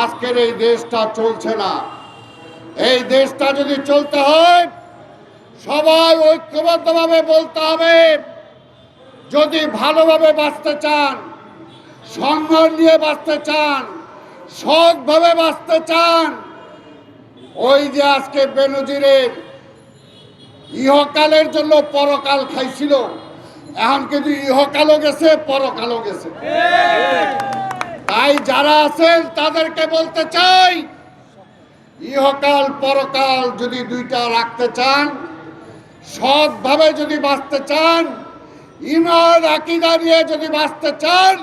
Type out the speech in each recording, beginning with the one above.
আজকের এই দেশটা চলছে না। এই দেশটা যদি চলতে হয়, সবাই ঐক্যবদ্ধভাবে বলতে হবে, যদি ভালোভাবে বাঁচতে চান, সংগ্রাম নিয়ে বাঁচতে চান, সৎভাবে বাঁচতে চান, ওই যে আজকে বেনজিরের ইহকালের জন্য পরকাল খাইছিল, এখন কিন্তু ইহকালও গেছে, পরকালও গেছে। তাই যারা আছেন, তাদেরকে বলতে চাই, ইহকাল পরকাল যদি দুইটা রাখতে চান, সৎভাবে যদি বাঁচতে চান ইমান আকিদা নিয়ে যদি বাঁচতে চান,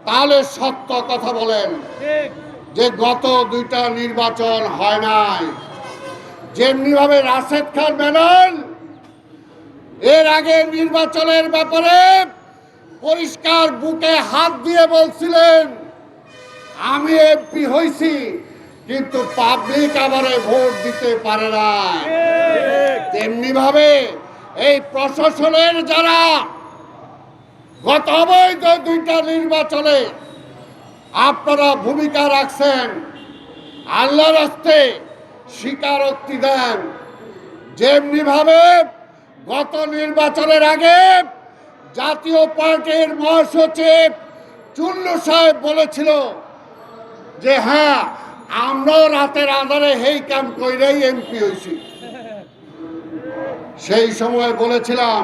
তাহলে সত্য কথা বলেন। যে গত দুইটা নির্বাচন হয় নাই যেমনি ভাবে রাশেদ খান মেনন এর আগে নির্বাচনের ব্যাপারে পরিষ্কার বুকে হাত দিয়ে বলছিলেন, আমি এমপি হয়েছি কিন্তু পাবলিক আমারে ভোট দিতে পারে না। তেমনি ভাবে এই প্রশাসনের যারা গত অবৈধ দুইটা নির্বাচনে আপনারা ভূমিকা রাখছেন, আল্লাহর হস্তে স্বীকারোক্তি দেন। যেমনি ভাবে গত নির্বাচনের আগে জাতীয় পার্টির মহাসচিব চুল্লু সাহেব বলেছিল যে হ্যাঁ আমরাও রাতের আধারে হেই কাম কইরেই এমপি হয়েছি সেই সময় বলেছিলাম,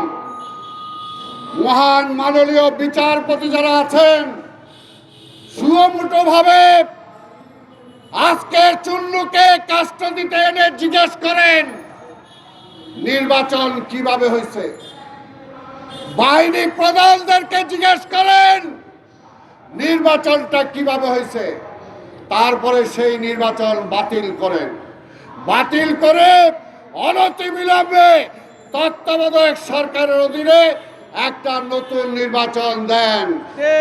মহান মাননীয় বিচারপতি যারা আছেন সুমুটো ভাবে আজকে চুল্লুকে কাস্টডিতে এনে জিজ্ঞেস করেন, নির্বাচন কীভাবে হয়েছে বাহিনী প্রধানদেরকে জিজ্ঞেস করেন নির্বাচনটা কীভাবে হয়েছে? তারপরে সেই নির্বাচন বাতিল করেন। বাতিল করে অনতিবিলম্বে তত্ত্বাবধায়ক সরকারের অধীনে একটা নতুন নির্বাচন দেন।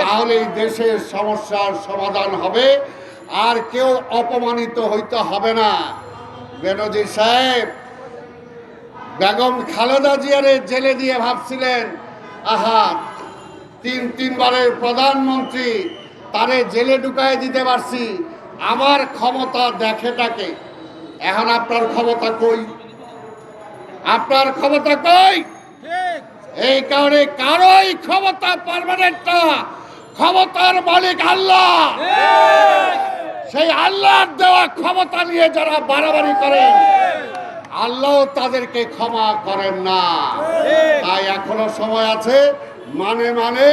তাহলে দেশের সমস্যার সমাধান হবে আর কেউ অপমানিত হইতে হবে না। বেনজি সাহেব বেগম খালেদা জিয়ারে জেলে দিয়ে ভাবছিলেন আহা তিন তিনবারের প্রধানমন্ত্রী তারে জেলে ঢুকায় দিতে পারছি। আমার ক্ষমতা দেখে তাকে। এখন আপনার ক্ষমতা কই? আপনার ক্ষমতা কই? এই কারণে কারোই ক্ষমতা পারমানেন্ট না। ক্ষমতার মালিক আল্লাহ। সেই আল্লাহর দেওয়া ক্ষমতা নিয়ে যারা বাড়াবাড়ি করেন আল্লাহ তাদেরকে ক্ষমা করেন না। তাই এখনও সময় আছে মানে মানে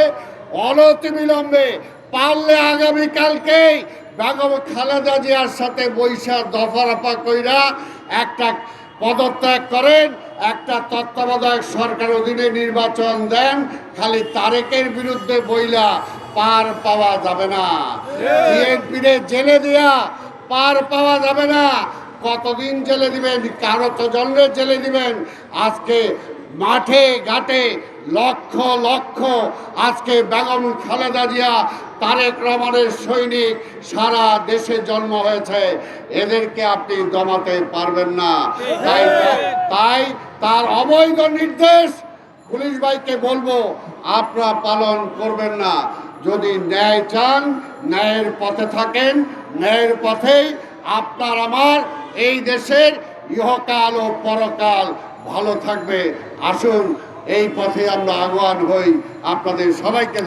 অনতি বিলম্বে পারলে আগামীকালকেই বেগম খালেদা জিয়ার সাথে বৈশা দফারফা কইরা একটা পদত্যাগ করেন একটা তত্ত্বাবধায়ক সরকার অধীনে নির্বাচন দেন খালি তারেকের বিরুদ্ধে বইলা পার পাওয়া যাবে না। বিএনপিরে জেলে দেয়া পার পাওয়া যাবে না। কতদিন জেলে দিবেন? কারও জন্মে জেলে দিবেন। আজকে মাঠে, ঘাটে লক্ষ লক্ষ আজকে বেগম খালেদা জিয়া, তারেক রহমানের সৈনিক সারা দেশে জন্ম হয়েছে। এদেরকে আপনি দমাতে পারবেন না। তাই তাই তার অবৈধ নির্দেশ পুলিশ ভাইকে বলব, আপনারা পালন করবেন না। যদি ন্যায় চান, ন্যায়ের পথে থাকেন, ন্যায়ের পথেই আপনার আমার এই দেশের ইহকাল ও পরকাল ভালো থাকবে। আসুন, এই পথে আমরা আগুয়ান হই। আপনাদের সবাইকে